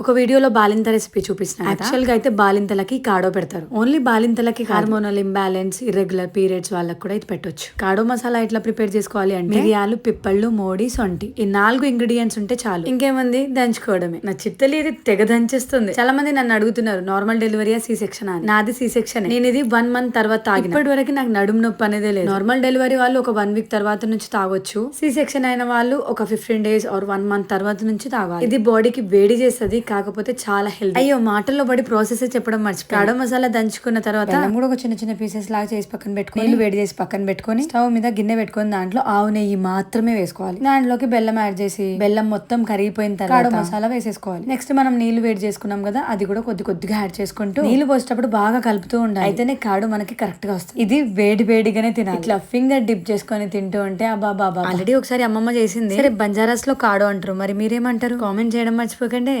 ఒక వీడియోలో బాలింత రెసిపీ చూపిస్తున్నాను యాక్చువల్గా అయితే బాలింతలకి కాడో పెడతారు. ఓన్లీ బాలింతలకి హార్మోనల్ ఇంబ్యాలెన్స్ ఇర్రెగ్యులర్ పీరియడ్స్ వాళ్ళకి కూడా ఇది పెట్టొచ్చు. కాడో మసాలా ఎట్లా ప్రిపేర్ చేసుకోవాలి అంటే మిరియాలు పిప్పళ్ళు మోడి సొంటి ఈ నాలుగు ఇంగ్రీడియంట్స్ ఉంటే చాలు. ఇంకేమంది? దంచుకోవడమే. నా చిత్తలి ఇది తెగ దంచేస్తుంది. చాలా మంది నన్ను అడుగుతున్నారు నార్మల్ డెలివరీ సి సెక్షన్ అని. నాది సి సెక్షన్ నేను ఇది వన్ మంత్ తర్వాత తాగిన. ఇప్పటి వరకు నాకు నడుము నొప్పి అనేదే లేదు. నార్మల్ డెలివరీ వాళ్ళు ఒక వన్ వీక్ తర్వాత నుంచి తాగొచ్చు. సి సెక్షన్ అయిన వాళ్ళు ఒక fifteen days or one month తర్వాత నుంచి తాగాలి. ఇది బాడీకి వేడి చేస్తుంది కాకపోతే చాలా హెల్తీ అయ్యో మాటల్లో పడి ప్రాసెస్ చెప్పడం మర్చిపోయి కాడ మసాలా దంచుకున్న తర్వాత కూడా ఒక చిన్న చిన్న పీసెస్ లాగా చేసి పక్కన పెట్టుకొని నీళ్ళు వేడి చేసి పక్కన పెట్టుకొని స్టవ్ మీద గిన్నె పెట్టుకొని దాంట్లో ఆవు నెయ్యి మాత్రమే వేసుకోవాలి. దాంట్లోకి బెల్లం యాడ్ చేసి బెల్లం మొత్తం కరిగిపోయిన తర్వాత కాడ మసాలా వేసేసుకోవాలి. నెక్స్ట్ మనం నీళ్ళు వేడి చేసుకున్నాం కదా అది కూడా కొద్ది కొద్దిగా యాడ్ చేసుకుంటూ నీళ్ళు పోసేటప్పుడు బాగా కలుపుతూ ఉండాలి. అయితేనే కాడు మనకి కరెక్ట్గా వస్తుంది. ఇది వేడి వేడిగానే తినాలి. ఇట్లా ఫింగర్ డిప్ చేసుకొని తింటూ ఉంటే అబ్బా బాబా ఆల్రెడీ ఒకసారి అమ్మమ్మ చేసింది. సరే బంజారాస్లో కాడు అంటారు. మరి మీరేమంటారు? కామెంట్ చేయడం మర్చిపోకండి.